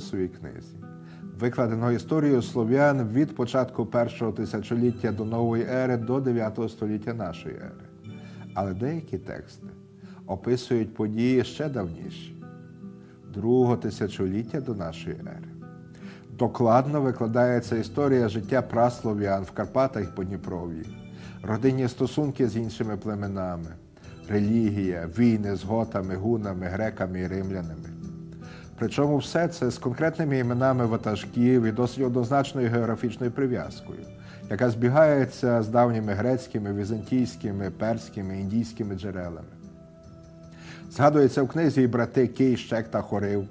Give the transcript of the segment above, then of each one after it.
своїй книзі викладено історію слов'ян від початку першого тисячоліття до нової ери до 9 століття нашої ери. Але деякі тексти описують події ще давніші, другого тисячоліття до нашої ери. Докладно викладається історія життя праслов'ян в Карпатах і Подніпров'ї, родинні стосунки з іншими племенами, релігія, війни з готами, гунами, греками і римлянами. Причому все це з конкретними іменами ватажків і досить однозначною географічною прив'язкою, яка збігається з давніми грецькими, візантійськими, перськими, індійськими джерелами. Згадується в книзі і брати Кий, Щек та Хорив,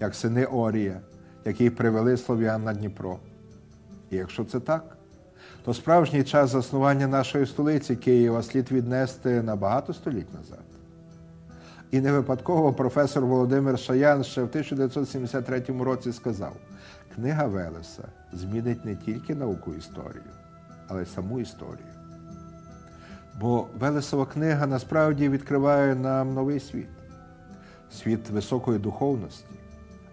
як сини Орія, які привели слов'ян на Дніпро. І якщо це так, то справжній час заснування нашої столиці Києва слід віднести на багато століть назад. І не випадково професор Володимир Шаян ще в 1973 році сказав: книга Велеса змінить не тільки науку історію, але й саму історію. Бо Велесова книга насправді відкриває нам новий світ світ високої духовності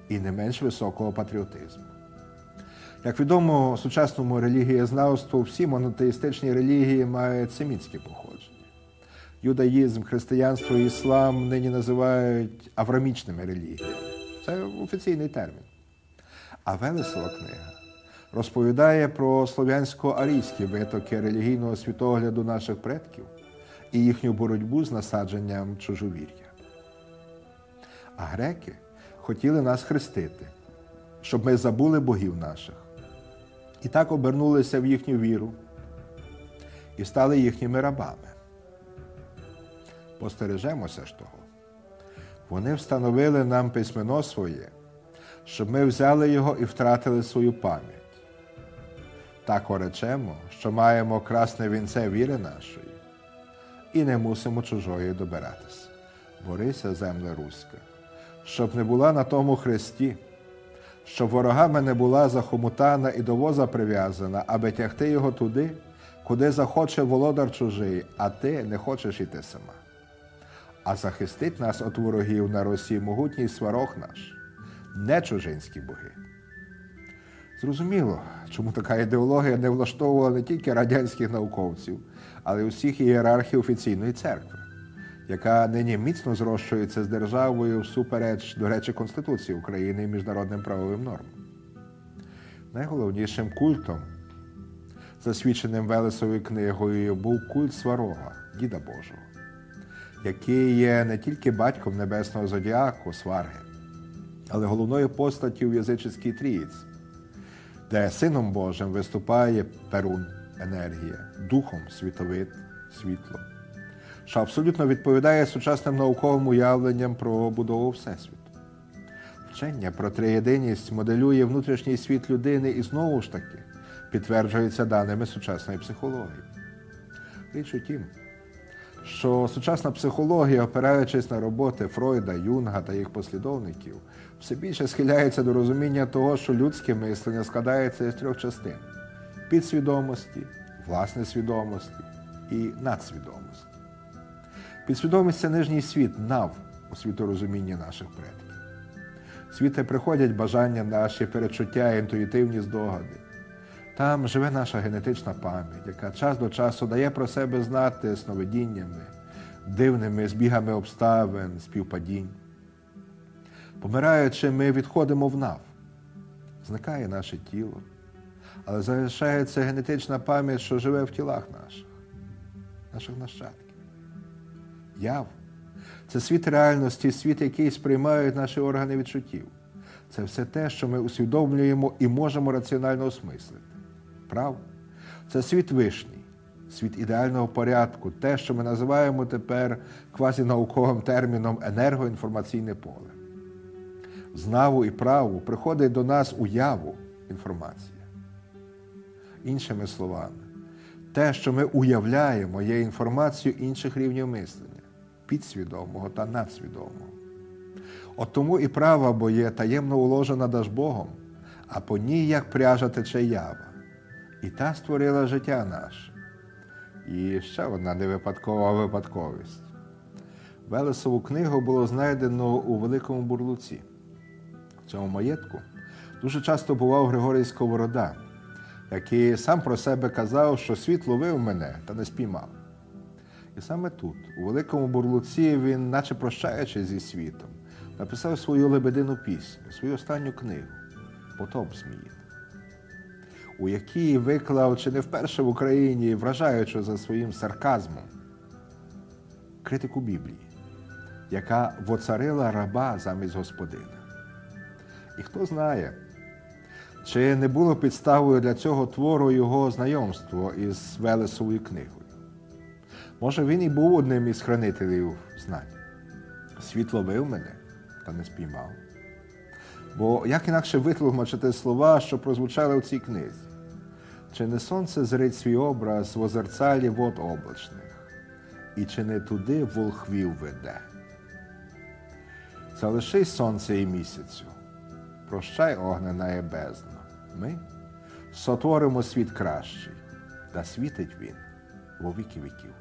і не менш високого патріотизму. Як відомо, сучасному релігієзнавству всі монотеїстичні релігії мають семітське походження. Юдаїзм, християнство і іслам нині називають аврамічними релігіями. Це офіційний термін. А Велесова книга розповідає про слов'янсько-арійські витоки релігійного світогляду наших предків і їхню боротьбу з насадженням чужовір'я. А греки хотіли нас хрестити, щоб ми забули богів наших. І так обернулися в їхню віру і стали їхніми рабами. Постережемося ж того. Вони встановили нам письмено своє, щоб ми взяли його і втратили свою пам'ять. Так оречемо, що маємо красне вінце віри нашої і не мусимо чужої добиратися. Борися, земля руська, щоб не була на тому хресті, щоб ворогами не була захомутана і до воза прив'язана, аби тягти його туди, куди захоче володар чужий, а ти не хочеш іти сама. А захистить нас від ворогів на Росії могутній сварог наш, не чужинські боги. Зрозуміло, чому така ідеологія не влаштовувала не тільки радянських науковців, але й усіх ієрархів офіційної церкви, яка нині міцно зрощується з державою всупереч, до речі, Конституції України і міжнародним правовим нормам. Найголовнішим культом, засвідченим Велесовою книгою, був культ Сварога, Діда Божого, який є не тільки батьком небесного зодіаку Сварги, але головною постаттю в язичницькій трійці де Сином Божим виступає Перун, енергія, Духом світовид, світло, що абсолютно відповідає сучасним науковим уявленням про будову Всесвіту. Вчення про триєдиність моделює внутрішній світ людини і знову ж таки підтверджується даними сучасної психології. Річ у тім, що сучасна психологія, опираючись на роботи Фройда, Юнга та їх послідовників, все більше схиляється до розуміння того, що людське мислення складається із трьох частин підсвідомості, власне свідомості і надсвідомості. Підсвідомість це нижній світ, нав у світорозумінні наших предків. Світи приходять бажання наші, перечуття, інтуїтивні здогади. Там живе наша генетична пам'ять, яка час до часу дає про себе знати сновидіннями, дивними збігами обставин, співпадінь. Помираючи, ми відходимо в нав, зникає наше тіло, але залишається генетична пам'ять, що живе в тілах наших, наших нащадків. Яв це світ реальності, світ, який сприймають наші органи відчуттів. Це все те, що ми усвідомлюємо і можемо раціонально осмислити. Прав? Це світ вишній, світ ідеального порядку, те, що ми називаємо тепер квазінауковим терміном енергоінформаційне поле. З наву і праву приходить до нас уяву інформація. Іншими словами, те, що ми уявляємо, є інформацією інших рівнів мислення підсвідомого та надсвідомого. От тому і права, бо є таємно уложена Дажбогом, а по ній, як пряжа тече ява. І та створила життя наше. І ще одна невипадкова випадковість. Велесову книгу було знайдено у Великому Бурлуці. В цьому маєтку дуже часто бував Григорій Сковорода, який сам про себе казав, що світ ловив мене та не спіймав. І саме тут, у великому бурлуці, він, наче прощаючись зі світом, написав свою лебедину пісню, свою останню книгу Потоп Зміїн, у якій виклав чи не вперше в Україні, вражаючи за своїм сарказмом, критику Біблії, яка воцарила раба замість господина. І хто знає, чи не було підставою для цього твору його знайомство із Велесовою книгою. Може, він і був одним із хранителів знань. Світ ловив мене та не спіймав. Бо як інакше витлумачити слова, що прозвучали в цій книзі? Чи не сонце зрить свій образ в озерцалі вод облачних, і чи не туди волхвів веде? Залишись сонце і місяцю, прощай огнена бездна. Ми сотворимо світ кращий, та світить він во віки віків.